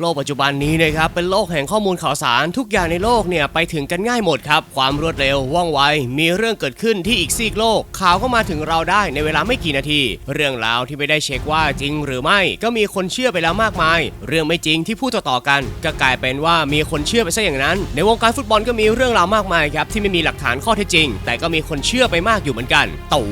โลกปัจจุบันนี้นะครับเป็นโลกแห่งข้อมูลข่าวสารทุกอย่างในโลกเนี่ยไปถึงกันง่ายหมดครับ ความรวดเร็วว่องไวมีเรื่องเกิดขึ้นที่อีกซีกโลก ข่าวก็มาถึงเราได้ในเวลาไม่กี่นาที เรื่องราวที่ไม่ได้เช็คว่าจริงหรือไม่ ก็มีคนเชื่อไปแล้วมากมาย เรื่องไม่จริงที่พูดต่อๆกัน ก็กลายเป็นว่ามีคนเชื่อไปซะอย่างนั้น ในวงการฟุตบอลก็มีเรื่องราวมากมายครับที่ไม่มีหลักฐานข้อเท็จจริง แต่ก็มีคนเชื่อไปมากอยู่เหมือนกันตู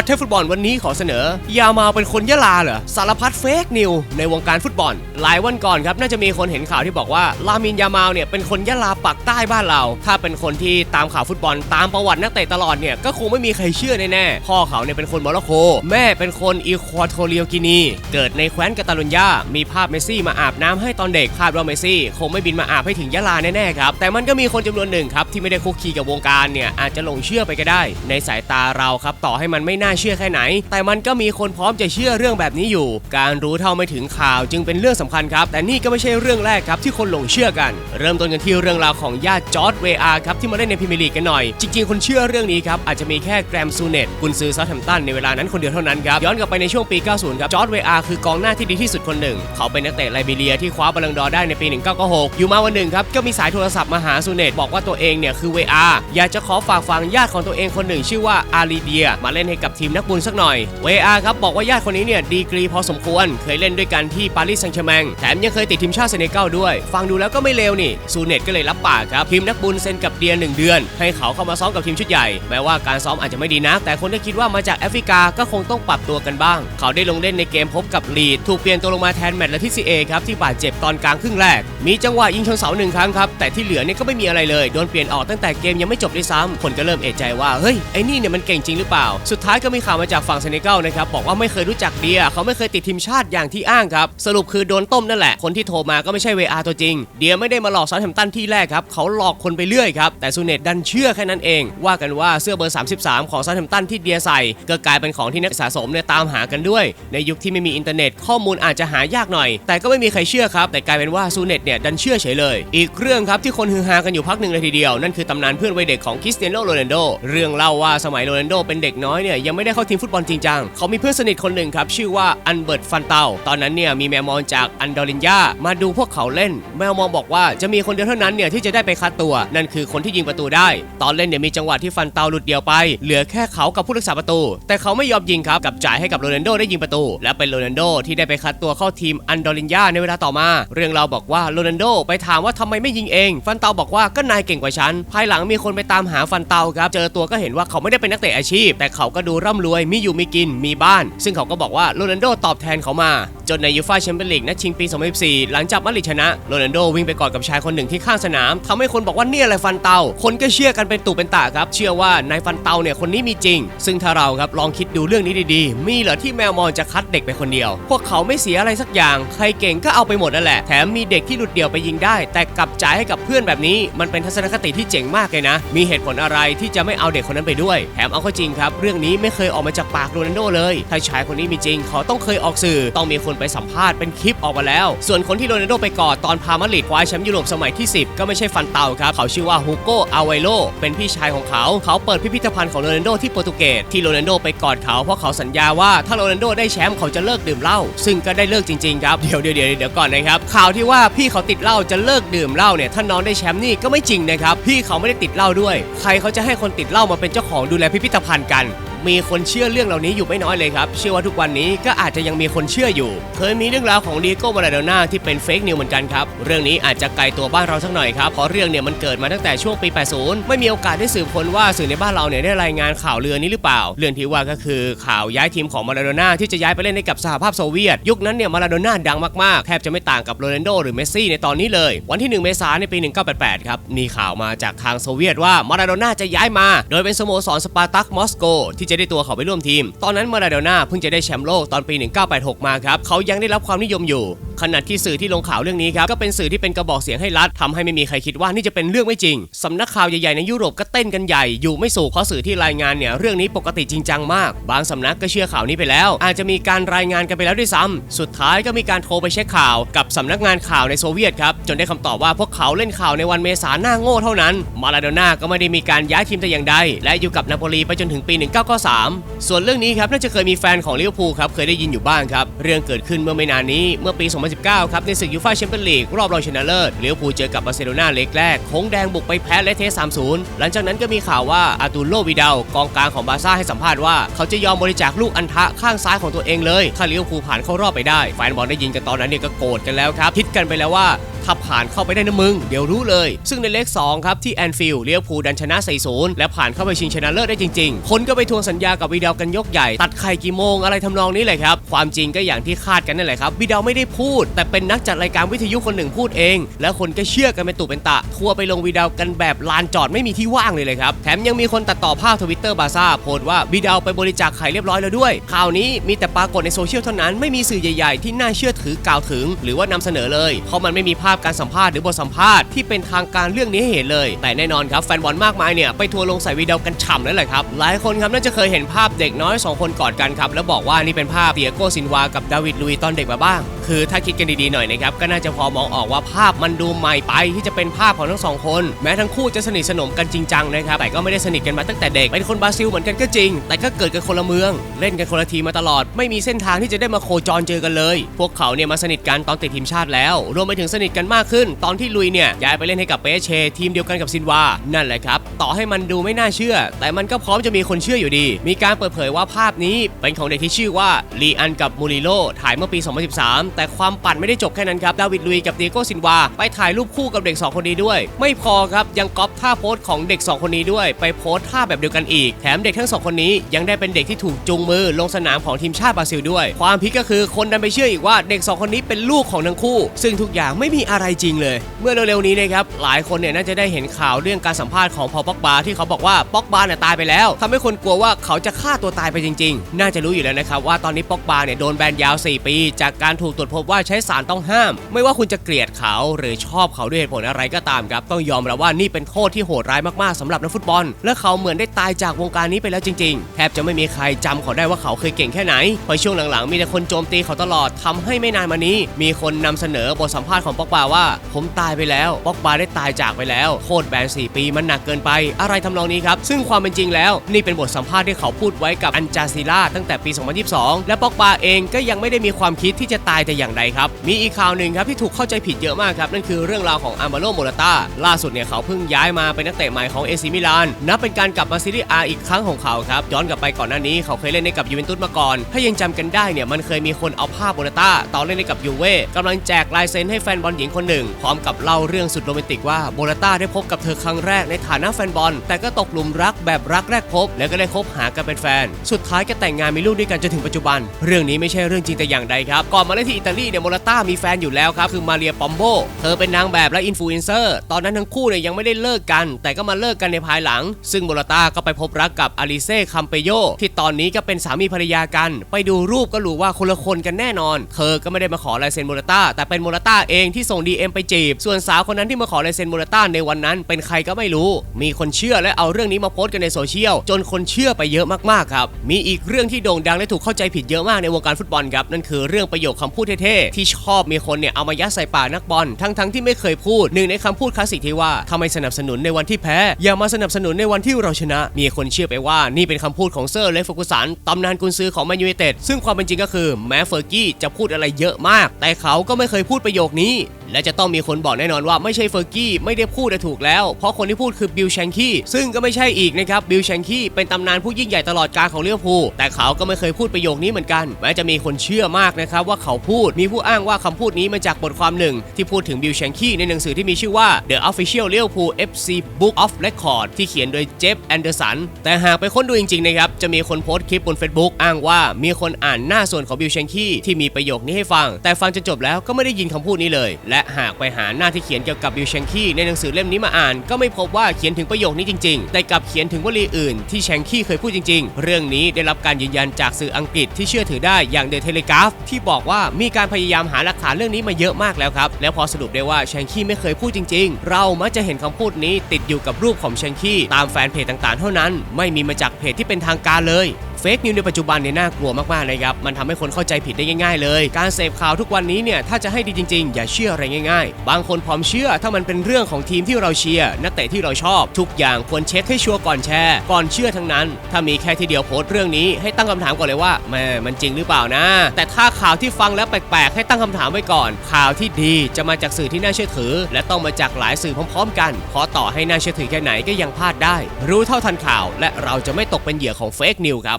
ดเทพฟุตบอลวันนี้ขอเสนอ ยามาเป็นคนยะลาเหรอสารพัดเฟกนิวในวงการฟุตบอลหลายวันก่อนครับน่าจะมีคนเห็นข่าวที่บอกว่าลามินยามาเนี่ยเป็นคนยะลาปักใต้บ้านเรา ถ้าเป็นคนที่ตามข่าวฟุตบอลตามประวัตินักเตะตลอดเนี่ยก็คงไม่มีใครเชื่อแน่ๆพ่อเขาเนี่ยเป็นคนโมร็อกโก แม่เป็นคนอีควอโทเรียกินี เกิดในแคว้นกาตาลุญญา มีภาพเมสซี่มาอาบน้ำให้ตอนเด็กคาดว่าเมสซี่คงไม่บินมาอาบให้ถึงยะลาแน่ๆครับแต่มันก็มีคนจำนวนหนึ่งครับที่ไม่ได้คุกคีกับวงการเนี่ยอาจจะหลงเชื่อไปก็ได้ ในสายตาเราครับต่อให้มันไม่น่าเชื่อแค่ไหน แต่มันก็มีคนพร้อมจะเชื่อเรื่องแบบนี้อยู่ การรู้เท่าไม่ถึงข่าวจึงเป็นเรื่องสำคัญครับแต่นี่ก็ไม่ใช่เรื่องแรกครับที่คนหลงเชื่อกัน เริ่มต้นกันที่เรื่องราวของญาติจอร์ดเวอาร์ครับที่มาเล่นในพรีเมียร์ลีกกันหน่อย จริงๆ คนเชื่อเรื่องนี้ครับอาจจะมีแค่แกรมซูเนตกุนซือซาแฮมตันในเวลานั้นคนเดียวเท่านั้นครับย้อนกลับไปในช่วงปี 90 ครับจอร์ดเวอาร์คือกองหน้าที่ดีที่สุดคนหนึ่ง เขาเป็นนักเตะไลบีเรียที่คว้าบอลลังดอร์ได้ในปี 1996 อยู่มาวันหนึ่งครับก็มีสายโทรศัพท์มาหาซูเนตบอกว่าตัวเองเนี่ยคือเวอาร์อยากจะขอฝากฝังญาติของตัวเองคนหนึ่งชื่อว่าอารีเดียมาเล่นให้กับทีมนักบุญสักหน่อยเวอาร์ครับบอกว่าญาติคนนี้เนี่ยดีกรีพอสมควรเคยเล่นด้วยกันที่ปารีสแซงต์แชร์แมงแมยังเคยติดทีมชาติเซเนกัลด้วย ฟังดูแล้วก็ไม่เลวนี่ ซูเนตก็เลยรับปากครับ ทีมนักบุญเซ็นกับเดียหนึ่งเดือน ให้เขาเข้ามาซ้อมกับทีมชุดใหญ่ แม้ว่าการซ้อมอาจจะไม่ดีนัก แต่คนที่คิดว่ามาจากแอฟริกาก็คงต้องปรับตัวกันบ้าง เขาได้ลงเล่นในเกมพบกับลีด ถูกเปลี่ยนตัวลงมาแทนแมตต์และที่ซีเอครับที่บาดเจ็บตอนกลางครึ่งแรก มีจังหวะยิงชนเสาหนึ่งครั้งครับ แต่ที่เหลือเนี่ยก็ไม่มีอะไรเลย โดนเปลี่ยนออกตั้งแต่เกมยังไม่จบด้วยซ้ำคนก็เริ่มเอะใจว่า เฮ้ย ไอ้นี่เนี่ยมันเก่งจริงหรือเปล่า สุดท้ายก็มีข่าวมาจากฝั่งเซเนกัลนะครับ บอกว่าไม่เคยรู้จักเดีย เขาไม่เคยติดทีมชาติอย่างที่อ้างครับ สรุปคือโดนต้มนั่นแหละ คนที่โทรมาก็ไม่ใช่เวอาตัวจริง เดียไม่ได้มาหลอกซาแฮมตันที่แรกครับ เขาหลอกคนไปเรื่อยครับ แต่ซูเนตดันเชื่อแค่นั้นเอง ว่ากันว่าเสื้อเบอร์ 33 ของซาแฮมตันที่เดียใส่ ก็กลายเป็นของที่นักสะสมเนี่ยตามหากันด้วย ในยุคที่ไม่มีอินเทอร์เน็ตข้อมูลอาจจะหายากหน่อย แต่ก็ไม่มีใครเชื่อครับ แต่กลายเป็นว่าซูเนตเนี่ยดันเชื่อเฉยเลย อีกเรื่องครับที่คนฮือฮากันอยู่พักหนึ่งเลยทีเดียว นั่นคือตำนานเพื่อนวัยเด็กของคริสเตียโนโรนัลโด เรื่องเล่าว่าสมัยโรนัลโดเป็นเด็กน้อยเนี่ยยังไม่ได้เข้าทีมฟุตบอลจริงจังเขามีเพื่อนสนิทคนหนึ่งครับชื่อว่าอันเบิร์ตฟันเตาตอนนั้นเนี่ยมีแมวมองจากอันดอรินยามาดูพวกเขาเล่น แมวมองบอกว่าจะมีคนเดียวเท่านั้นเนี่ยที่จะได้ไปคัดตัว นั่นคือคนที่ยิงประตูได้ ตอนเล่นเนี่ยมีจังหวะที่ฟันเตาหลุดเดียวไป เหลือแค่เขากับผู้รักษาประตู แต่เขาไม่ยอมยิงครับกับจ่ายให้กับโรนัลโดได้ยิงประตู และเป็นโรนัลโดที่ได้ไปคัดตัวเข้าทีมอันดอรินยาในเวลาต่อมา เรื่องเราบอกว่าโรนัลโดไปถามว่าทำไมไม่ยิงเอง ฟันเตาบอกว่าก็นายเก่งกว่าฉันภายหลังมีคนไปตามหาฟันเตาครับเจอตัวก็เห็นว่าเขาไม่ได้เป็นนักเตะอาชีพ แต่เขาก็ดูร่ำรวยมีอยู่มีกินมีบ้าน ซึ่งเขาก็บอกว่าโรนัลโดตอบแทนเขามา จนในยูฟ่าแชมเปี้ยนลีกนัดชิงปี 2014 หลังจากมาริชนะโรนัลโดวิ่งไปกอดกับชายคนหนึ่งที่ข้างสนามทำให้คนบอกว่าเนี่ยแหละฟันเตา คนก็เชื่อกันเป็นตุเป็นตะครับ เชื่อว่านายฟันเตาเนี่ยคนนี้มีจริง ซึ่งถ้าเราครับลองคิดดูเรื่องนี้ดีๆ มีเหรอที่แมวมองจะคัดเด็กไปคนเดียว พวกเขาไม่เสียอะไรสักอย่าง ใครเก่งก็เอาไปหมดนั่นแหละ แถมมีเด็กที่หลุดเดี่ยวไปยิงได้ แต่กลับจ่ายให้กับเพื่อนแบบนี้ มันเป็นทัศนคติที่เจ๋งมากเลยนะ มีเหตุผลอะไรที่จะไม่เอาเด็กคนนั้นไปด้วย แถมเอาเข้าจริงครับ เรื่องนี้ไม่เคยออกมาจากปากโรนัลโดเลย ถ้าชายคนนี้มีจริงเขาต้องเคยออกสื่อต้องมีคนไปสัมภาษณ์เป็นคลิปออกมาแล้ว ส่วนคนที่โรนัลโดไปกอดตอนพามาริดคว้าแชมป์ยุโรปสมัยที่ 10 ก็ไม่ใช่ฟันเตาครับ เขาชื่อว่าฮูโกอาไวโลเป็นพี่ชายของเขา เขาเปิดพิพิธภัณฑ์ของโรนัลโดที่โปรตุเกสที่โรนัลโดไปกอดเขาเพราะเขาสัญญาว่าถ้าโรนัลโดได้แชมป์เขาจะเลิกดื่มเหล้าซึ่งก็ได้เลิกจริงๆครับเดี๋ยวเดี๋ยวเดี๋ยวเดี๋ยวก่อนนะครับข่าวที่ว่าพี่เขาติดเหล้าจะเลิกดื่มเหล้าเนี่ยถ้าน้องได้แชมป์นี่ก็ไม่จริงนะครับพี่เขาไม่ได้ติดเหล้าด้วย ใครเขาจะให้คนติดเหล้ามาเป็นเจ้าของดูแลพิพิธภัณฑ์กัน มีคนเชื่อเรื่องเหล่านี้อยู่ไม่น้อยเลยครับเชื่อว่าทุกวันนี้ก็อาจจะยังมีคนเชื่ออยู่ เคยมีเรื่องราวของดีโก้มาราโดน่าที่เป็นเฟกนิวเหมือนกันครับเรื่องนี้อาจจะไกลตัวบ้านเราสักหน่อยครับเพราะเรื่องเนี่ยมันเกิดมาตั้งแต่ช่วงปี 80 ไม่มีโอกาสได้สืบค้นว่าสื่อในบ้านเราเนี่ยได้รายงานข่าวเรือนี้หรือเปล่า เรื่องที่ว่าก็คือข่าวย้ายทีมของมาราโดน่าที่จะย้ายไปเล่นให้กับสหภาพโซเวียต ยุคนั้นเนี่ยมาราโดน่าดังมากๆแทบจะไม่ต่างกับโรนัลโดหรือเมสซี่ในตอนนี้เลย วันที่ 1 เมษายนในปี 1988 ครับมีข่าวมาจากทางโซเวียตว่ามาราโดน่าจะย้ายมา โดยเป็นสโมสรสปาร์ตักมอสโกที่จะได้ตัวเขาไปร่วมทีม ตอนนั้นมาราโดน่าเพิ่งจะได้แชมป์โลกตอนปี 1986 มาครับเขายังได้รับความนิยมอยู่ ขณะที่สื่อที่ลงข่าวเรื่องนี้ครับก็เป็นสื่อที่เป็นกระบอกเสียงให้รัฐทำให้ไม่มีใครคิดว่านี่จะเป็นเรื่องไม่จริงสำนักข่าวใหญ่ๆในยุโรปก็เต้นกันใหญ่อยู่ไม่สูงเพราะสื่อที่รายงานเนี่ยเรื่องนี้ปกติจริงจังมาก บางสำนักก็เชื่อข่าวนี้ไปแล้ว อาจจะมีการรายงานกันไปแล้วด้วยซ้ำสุดท้ายก็มีการโทรไปเช็คข่าวกับสำนักงานข่าวในโซเวียตครับจนได้คำตอบว่าพวกเขาเล่นข่าวในวันเมษาหน้าโง่เท่านั้น มาลาโดน่าก็ไม่ได้มีการย้ายทีมแต่อย่างใดและอยู่กับนาโปลีไปจนถึงปี 1993 3 ส่วนเรื่องนี้ครับน่าจะเคยมีแฟนของลิเวอร์พูลครับเคยได้ยินอยู่บ้างครับ เรื่องเกิดขึ้นเมื่อไม่นานนี้เมื่อปี 2019 ครับในศึกยูฟ่าแชมเปี้ยนลีกรอบรองชนะเลิศลิเวอร์พูลเจอกับบาร์เซโลนาเล็กแรกคงแดงบุกไปแพ้และเทส3-0 หลังจากนั้นก็มีข่าวว่าอาตูโลวิดาลกองกลางของบาร์ซ่าให้สัมภาษณ์ว่าเขาจะยอมบริจาคลูกอันทะข้างซ้ายของตัวเองเลยถ้าลิเวอร์พูลผ่านเข้ารอบไปได้แฟนบอลได้ยินกันตอนนั้นเนี่ยก็โกรธกันแล้วครับคิดกันไปแล้วว่า ถ้าผ่านเข้าไปได้นะมึง เดี๋ยวรู้เลย ซึ่งในเลข 2 ครับที่แอนฟิลด์เลียวพูดันชนะ4-0และผ่านเข้าไปชิงชนะเลิศได้จริงๆ คนก็ไปทวงสัญญากับวีดาลกันยกใหญ่ ตัดไข่กี่โมงอะไรทำนองนี้เลยครับ ความจริงก็อย่างที่คาดกันนั่นแหละครับวีดาลไม่ได้พูด แต่เป็นนักจัดรายการวิทยุคนหนึ่งพูดเอง แล้วคนก็เชื่อกันเป็นตุเป็นตะ ทัวไปลงวีดาลกันแบบลานจอดไม่มีที่ว่างเลยเลยครับ แถมยังมีคนตัดต่อภาพทวิตเตอร์บาซ่าโพสว่าวีดาลไปบริจาคไข่เรียบร้อยแล้วด้วย ข่าวนี้มีแต่ปรากฏในโซเชียลเท่านั้นไม่มีสื่อใหญ่ๆ ที่น่าเชื่อถือกล่าวถึง หรือว่านำเสนอเลย เพราะมันไม่มีภาพการสัมภาษณ์หรือบทสัมภาษณ์ที่เป็นทางการเรื่องนี้ให้เห็นเลย แต่แน่นอนครับแฟนบอลมากมายเนี่ยไปทัวร์ลงใส่วีดีโอกันฉ่ำแล้วแหละครับ หลายคนครับน่าจะเคยเห็นภาพเด็กน้อย 2 คนกอดกันครับแล้วบอกว่านี่เป็นภาพเตียโกซินวากับดาวิดลุยตอนเด็กมาบ้าง คือถ้าคิดกันดีๆหน่อยนะครับ ก็น่าจะพอมองออกว่าภาพมันดูใหม่ไปที่จะเป็นภาพของทั้งสองคน แม้ทั้งคู่จะสนิทสนมกันจริงจังนะครับ แต่ก็ไม่ได้สนิทกันมาตั้งแต่เด็ก เป็นคนบราซิลเหมือนกันก็จริง แต่ก็เกิดกันคนละเมือง เล่นกันคนละทีมาตลอด ไม่มีเส้นทางที่จะได้มาโคจรเจอกันเลย พวกเขาเนี่ยมาสนิทกันตอนติดทีมชาติแล้ว รวมไปถึงสนิทกันมากขึ้น ตอนที่ลุยเนี่ยย้ายไปเล่นให้กับเปเช ทีมเดียวกันกับซินวา นั่นแหละครับ ต่อให้มันดูไม่น่าเชื่อ แต่มันก็พร้อมจะมีคนเชื่ออยู่ดี มีการเปิดเผยว่าภาพนี้เป็นของเด็กที่ชื่อว่าลีอันกับมูริโลถ่ายเมื่อปี 2013แต่ความปั่นไม่ได้จบแค่นั้นครับ ดาวิดลุยกับเดียโกซินวา ไปถ่ายรูปคู่กับเด็ก 2 คนนี้ด้วย ไม่พอครับ ยังก๊อปท่าโพสของเด็ก 2 คนนี้ด้วย ไปโพสท่าแบบเดียวกันอีก แถมเด็กทั้งสองคนนี้ยังได้เป็นเด็กที่ถูกจูงมือลงสนามของทีมชาติบราซิลด้วย ความพิกก็คือคนดันไปเชื่ออีกว่าเด็ก 2 คนนี้เป็นลูกของทั้งคู่ ซึ่งทุกอย่างไม่มีอะไรจริงเลย เมื่อเร็วๆนี้นะครับหลายคนเนี่ยน่าจะได้เห็นข่าวเรื่องการสัมภาษณ์ของพอป็อกบาที่เขาบอกว่าป็อกบาเนี่ยตายไปแล้วทำให้คนกลัวว่าเขาจะฆ่าตัวตายไปจริง ๆ น่าจะรู้อยู่แล้วนะครับว่าตอนนี้ป็อกบาเนี่ยโดนแบนยาว 4 ปี จากการถูกตรวจพบว่าใช้สารต้องห้าม ไม่ว่าคุณจะเกลียดเขาหรือชอบเขาด้วยเหตุผลอะไรก็ตามครับ ต้องยอมรับว่านี่เป็นโทษที่โหดร้ายมากๆสำหรับนักฟุตบอล และเขาเหมือนได้ตายจากวงการนี้ไปแล้วจริงๆ แทบจะไม่มีใครจำเขาได้ว่าเขาเคยเก่งแค่ไหนพราะช่วงหลังๆ มีแต่คนโจมตีเขาตลอดทำให้ไม่นานมานี้ มีคนนำเสนอบทสัมภาษณ์ของปอกบาว่า ผมตายไปแล้วปอกบาได้ตายจากไปแล้วโทษแบน4ปีมันหนักเกินไป อะไรทำนองนี้ครับซึ่งความเป็นจริงแล้ว นี่เป็นบทสัมภาษณ์ที่เขาพูดไว้กับอันจาซิล่าตั้งแต่ปี 2022 และปอกบาเองก็ยังไม่ได้มีความคิดที่จะตายแต่อย่างใดครับ มีอีกข่าวหนึ่งครับที่ถูกเข้าใจผิดเยอะมากครับ นั่นคือเรื่องราวของอาร์มาโลโมราตาล่าสุดเนี่ยเขาเพิ่งย้ายมาเป็นนักเตะใหม่ของเอซิมิลานนับเป็นการกลับมาซีรีส์อาอีกครั้งของเขาครับย้อนกลับไปก่อนหน้านี้เขาเคยเล่นให้กับยูเวนตุสมาก่อน ถ้ายังจำกันได้เนี่ยมันเคยมีคนเอาภาพโมราตาตอนเล่นให้กับยูเว่กำลังแจกลายเซ็นให้แฟนบอลหญิงคนหนึ่งพร้อมกับเล่าเรื่องสุดโรแมนติกว่าโมราตาได้พบกับเธอครั้งแรกในฐานะแฟนบอล แต่ก็ตกหลุมรักแบบรักแรกพบ แล้วก็ได้คบหากันเป็นแฟน สุดท้ายก็แต่งงานมีลูกด้วยกันจนถึงปัจจุบัน เรื่องนี้ไม่ใช่เรื่องจริงแต่อย่างใดครับก่อนมาเล่นที่อิตาลีเนี่ยโมราต้ามีแฟนอยู่แล้วครับ คือมาเรียปอมโบ เธอเป็นนางแบบและอินฟลูเอนเซอร์ ตอนนั้นทั้งคู่เนี่ยยังไม่ได้เลิกกัน แต่ก็มาเลิกกันในภายหลัง ซึ่งโมราต้าก็ไปพบรักกับอาริเซ่คัมเปโยที่ตอนนี้ก็เป็นสามีภรรยากัน ไปดูรูปก็รู้ว่าคนละคนกันแน่นอน เธอก็ไม่ได้มาขอลายเซ็นโมราต้าแต่เป็นโมราต้าเองที่ส่ง DM ไปจีบ ส่วนสาวคนนั้นที่มาขอลายเซ็นโมราต้าในวันนั้น เป็นใครก็ไม่รู้ มีคนเชื่อและเอาเรื่องนี้มาโพสต์กันในโซเชียลจนคนเชื่อไปเยอะมากๆครับมีอีกเรื่องที่โด่งดังและถูกเข้าใจผิดเยอะมากในวงการฟุตบอลครับนั่นคือเรื่องประโยคคำพูดเท่ๆ ที่ชอบมีคนเนี่ยเอามายัดใส่ปากนักบอลทั้งๆที่ไม่เคยพูดหนึ่งในคำพูดคลาสสิกที่ว่าทำไมสนับสนุนในวันที่แพ้ อย่ามาสนับสนุนในวันที่เราชนะ มีคนเชื่อไปว่านี่เป็นคำพูดของเซอร์เล็กฟอร์กูสันตำนานกุนซือของแมนยูไนเต็ดซึ่งความเป็นจริงก็คือแม้เฟอร์กี้จะพูดอะไรเยอะมาก แต่เขาก็ไม่เคยพูดประโยคนี้ และจะต้องมีคนบอกแน่นอนว่าไม่ใช่เฟอร์กี้ไม่ได้พูดแต่ถูกแล้ว เพราะคนที่พูดคือบิลแชงคีซึ่งก็ไม่ใช่อีกนะครับบิลแชงคีเป็นตำนานผู้ยิ่งใหญ่ตลอดกาลของเลิเวอร์พูแต่เขาก็ไม่เคยพูดประโยคนี้เหมือนกัน แม้จะมีคนเชื่อมากนะครับว่าเขาพูด มีผู้อ้างว่าคำพูดนี้มาจากบทความหนึ่ง ที่พูดถึงบิลแชงคีในหนังสือที่มีชื่อว่า The Official Liverpool FC Book of Record ที่เขียนโดยเจฟแอนเดอร์สันแต่หากไปค้นดูจริงๆนะครับจะมีคนโพสต์คลิปบน Facebook อ้างว่ามีคนอ่านหน้าส่วนของบิลแชงคีที่มีประโยคนี้ให้ฟัง แต่ฟังจนจบแล้วก็ไม่ได้ยินคำพูดนี้เลย และและหากไปหาหน้าที่เขียนเกี่ยวกับบิลแชงคีในหนังสือเล่มนี้มาอ่าน ก็ไม่พบว่าเขียนถึงประโยคนี้จริงๆ แต่กลับเขียนถึงวลีอื่นที่แชงคีเคยพูดจริงๆ เรื่องนี้ได้รับการยืนยันจากสื่ออังกฤษที่เชื่อถือได้อย่างเดอะเทเลกราฟที่บอกว่ามีการพยายามหาหลักฐานเรื่องนี้มาเยอะมากแล้วครับ แล้วพอสรุปได้ว่าแชงคีไม่เคยพูดจริง ๆ เรามักจะเห็นคำพูดนี้ติดอยู่กับรูปของแชงคีตามแฟนเพจต่างๆ เท่านั้น ไม่มีมาจากเพจที่เป็นทางการเลย เฟกนิวในปัจจุบันเนี่ยน่ากลัวมากๆนะครับ มันทำให้คนเข้าใจผิดได้ง่ายๆเลย การเสพข่าวทุกวันนี้เนี่ยถ้าจะให้ดีจริงๆ อย่าเชื่ออะไรง่ายๆ บางคนพร้อมเชื่อถ้ามันเป็นเรื่องของทีมที่เราเชียร์นักเตะที่เราชอบ ทุกอย่างควรเช็คให้ชัวร์ก่อนแชร์ ก่อนเชื่อทั้งนั้น ถ้ามีแค่ทีเดียวโพสต์เรื่องนี้ให้ตั้งคำถามก่อนเลยว่าแม่มันจริงหรือเปล่านะ แต่ถ้าข่าวที่ฟังแล้วแปลกๆ ให้ตั้งคำถามไว้ก่อน ข่าวที่ดีจะมาจากสื่อที่น่าเชื่อถือ และต้องมาจากหลายสื่อพร้อมๆ กันเพราะต่อให้น่าเชื่อถือแค่ไหนก็ยังพลาดได้ รู้เท่าทันข่าว และเราจะไม่ตกเป็นเหยื่อของเฟกนิวครับ